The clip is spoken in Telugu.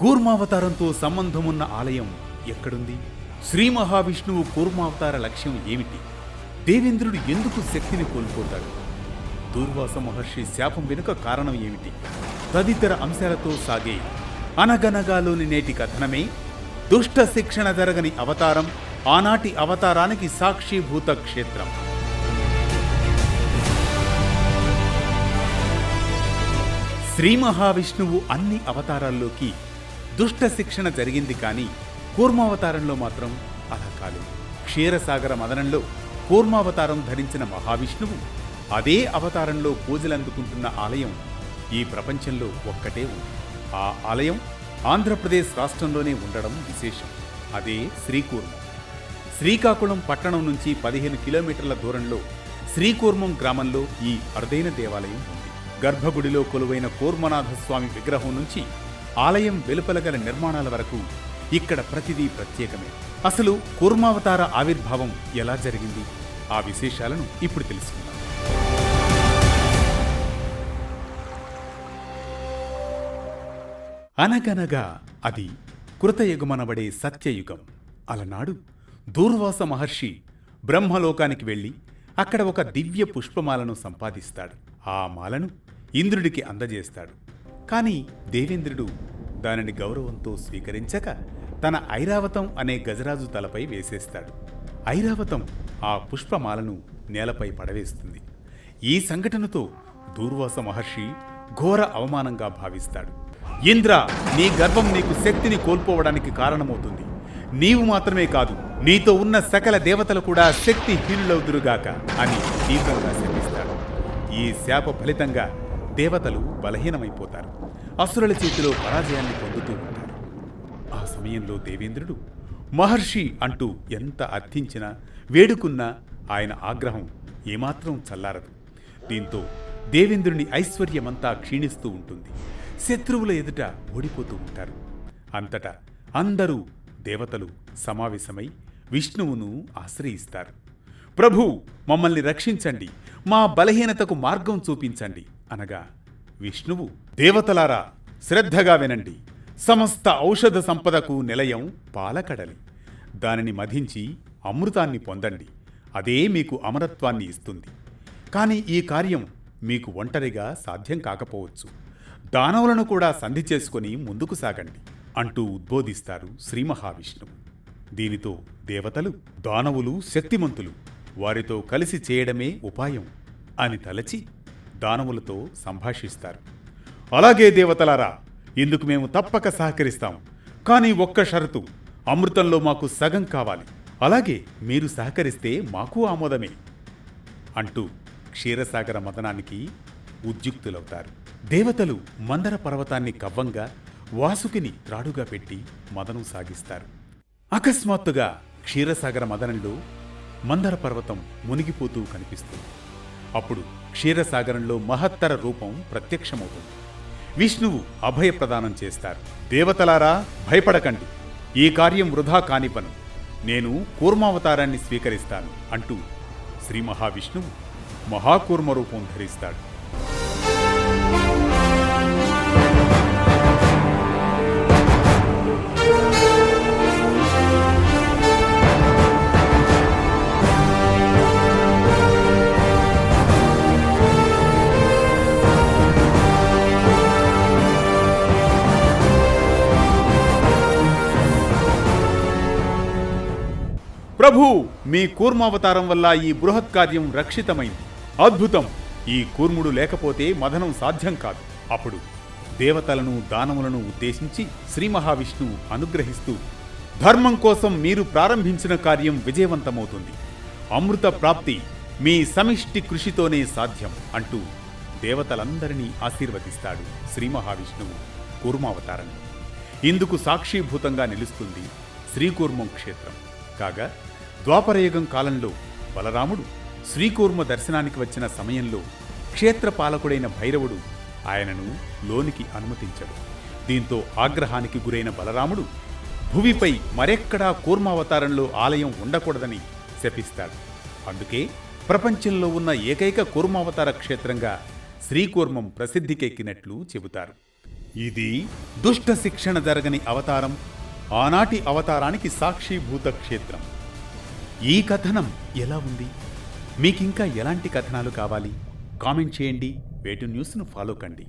కూర్మావతారంతో సంబంధమున్న ఆలయం ఎక్కడుంది? శ్రీ మహావిష్ణువు కూర్మావతార లక్ష్యం ఏమిటి? దేవేంద్రుడు ఎందుకు శక్తిని కోల్పోతాడు? దూర్వాస మహర్షి శాపం వెనుక కారణం ఏమిటి? తదితర అంశాలతో సాగే అనగనగాలోని నేటి కథనమే దుష్ట శిక్షణ జరగని అవతారం ఆనాటి అవతారానికి సాక్షిభూత క్షేత్రం. శ్రీ మహావిష్ణువు అన్ని అవతారాల్లోకి దుష్ట శిక్షణ జరిగింది కానీ కూర్మావతారంలో మాత్రం అలా కాలేదు. క్షీరసాగర మదనంలో కూర్మావతారం ధరించిన మహావిష్ణువు అదే అవతారంలో పూజలందుకుంటున్న ఆలయం ఈ ప్రపంచంలో ఒక్కటే ఉంది. ఆ ఆలయం ఆంధ్రప్రదేశ్ రాష్ట్రంలోనే ఉండడం విశేషం. అదే శ్రీకూర్మం. శ్రీకాకుళం పట్టణం నుంచి పదిహేను కిలోమీటర్ల దూరంలో శ్రీకూర్మం గ్రామంలో ఈ అరుదైన దేవాలయం ఉంది. గర్భగుడిలో కొలువైన కూర్మనాథ స్వామి విగ్రహం నుంచి ఆలయం వెలుపల గల నిర్మాణాల వరకు ఇక్కడ ప్రతిదీ ప్రత్యేకమే. అసలు కూర్మావతార ఆవిర్భావం ఎలా జరిగింది? ఆ విశేషాలను ఇప్పుడు తెలుసుకుందాం. అనగనగా అది కృతయుగమనబడే సత్యయుగం. అలనాడు దూర్వాస మహర్షి బ్రహ్మలోకానికి వెళ్ళి అక్కడ ఒక దివ్య పుష్పమాలను సంపాదిస్తాడు. ఆ మాలను ఇంద్రుడికి అందజేస్తాడు. కానీ దేవేంద్రుడు దానిని గౌరవంతో స్వీకరించక తన ఐరావతం అనే గజరాజు తలపై వేసేస్తాడు. ఐరావతం ఆ పుష్పమాలను నేలపై పడవేస్తుంది. ఈ సంఘటనతో దూర్వాస మహర్షి ఘోర అవమానంగా భావిస్తాడు. ఇంద్ర నీ గర్వం నీకు శక్తిని కోల్పోవడానికి కారణమవుతుంది. నీవు మాత్రమే కాదు నీతో ఉన్న సకల దేవతలు కూడా శక్తిహీనులవుదురుగాక అని తీవ్రంగా శపిస్తాడు. ఈ శాప ఫలితంగా దేవతలు బలహీనమైపోతారు. అసురుల చేతిలో పరాజయాన్ని పొందుతూ ఉంటారు. ఆ సమయంలో దేవేంద్రుడు మహర్షి అంటూ ఎంత అర్థించినా వేడుకున్నా ఆయన ఆగ్రహం ఏమాత్రం చల్లారదు. దీంతో దేవేంద్రుని ఐశ్వర్యమంతా క్షీణిస్తూ ఉంటుంది. శత్రువుల ఎదుట ఓడిపోతూ ఉంటారు. అంతటా అందరూ దేవతలు సమావేశమై విష్ణువును ఆశ్రయిస్తారు. ప్రభు మమ్మల్ని రక్షించండి. మా బలహీనతకు మార్గం చూపించండి అనగా విష్ణువు దేవతలారా శ్రద్ధగా వినండి. సమస్త ఔషధ సంపదకు నిలయం పాలకడలి. దానిని మధించి అమృతాన్ని పొందండి. అదే మీకు అమరత్వాన్ని ఇస్తుంది. కానీ ఈ కార్యం మీకు ఒంటరిగా సాధ్యం కాకపోవచ్చు. దానవులను కూడా సంధి చేసుకొని ముందుకు సాగండి అంటూ ఉద్బోధిస్తారు శ్రీ మహావిష్ణువు. దీనితో దేవతలు దానవులు శక్తిమంతులు వారితో కలిసి చేయడమే ఉపాయం అని తలచి దానవులతో సంభాషిస్తారు. అలాగే దేవతలారా ఇందుకు మేము తప్పక సహకరిస్తాం. కానీ ఒక్క షరతు అమృతంలో మాకు సగం కావాలి. అలాగే మీరు సహకరిస్తే మాకు ఆమోదమే అంటూ క్షీరసాగర మదనానికి ఉద్యుక్తులవుతారు. దేవతలు మందర పర్వతాన్ని కవ్వంగా వాసుకిని త్రాడుగా పెట్టి మదనం సాగిస్తారు. అకస్మాత్తుగా క్షీరసాగర మదనంలో మందర పర్వతం మునిగిపోతూ కనిపిస్తుంది. అప్పుడు క్షీరసాగరంలో మహత్తర రూపం ప్రత్యక్షమవుతుంది. విష్ణువు అభయప్రదానం చేస్తారు. దేవతలారా భయపడకండి. ఈ కార్యం వృధా కానిపను నేను కూర్మావతారాన్ని స్వీకరిస్తాను అంటూ శ్రీ మహావిష్ణువు మహాకూర్మ రూపం ధరిస్తాడు. ప్రభు మీ కూర్మావతారం వల్ల ఈ బృహత్ కార్యం రక్షితమైంది. అద్భుతం! ఈ కూర్ముడు లేకపోతే మదనం సాధ్యం కాదు. అప్పుడు దేవతలను దానములను ఉద్దేశించి శ్రీ మహావిష్ణువు అనుగ్రహిస్తూ ధర్మం కోసం మీరు ప్రారంభించిన కార్యం విజయవంతమవుతుంది. అమృత ప్రాప్తి మీ సమిష్టి కృషితోనే సాధ్యం అంటూ దేవతలందరినీ ఆశీర్వదిస్తాడు శ్రీ మహావిష్ణువు కూర్మావతారం. ఇందుకు సాక్షీభూతంగా నిలుస్తుంది శ్రీకూర్మం క్షేత్రం. కాగా ద్వాపరయుగం కాలంలో బలరాముడు శ్రీకూర్మ దర్శనానికి వచ్చిన సమయంలో క్షేత్రపాలకుడైన భైరవుడు ఆయనను లోనికి అనుమతించడు. దీంతో ఆగ్రహానికి గురైన బలరాముడు భువిపై మరెక్కడా కూర్మావతారంలో ఆలయం ఉండకూడదని శపిస్తాడు. అందుకే ప్రపంచంలో ఉన్న ఏకైక కూర్మావతార క్షేత్రంగా శ్రీకూర్మం ప్రసిద్ధికెక్కినట్లు చెబుతారు. ఇది దుష్ట శిక్షణ జరగని అవతారం ఆనాటి అవతారానికి సాక్షిభూత క్షేత్రం. ఈ కథనం ఎలా ఉంది? మీకింకా ఎలాంటి కథనాలు కావాలి? కామెంట్ చేయండి వేటు న్యూస్ను ఫాలో కండి.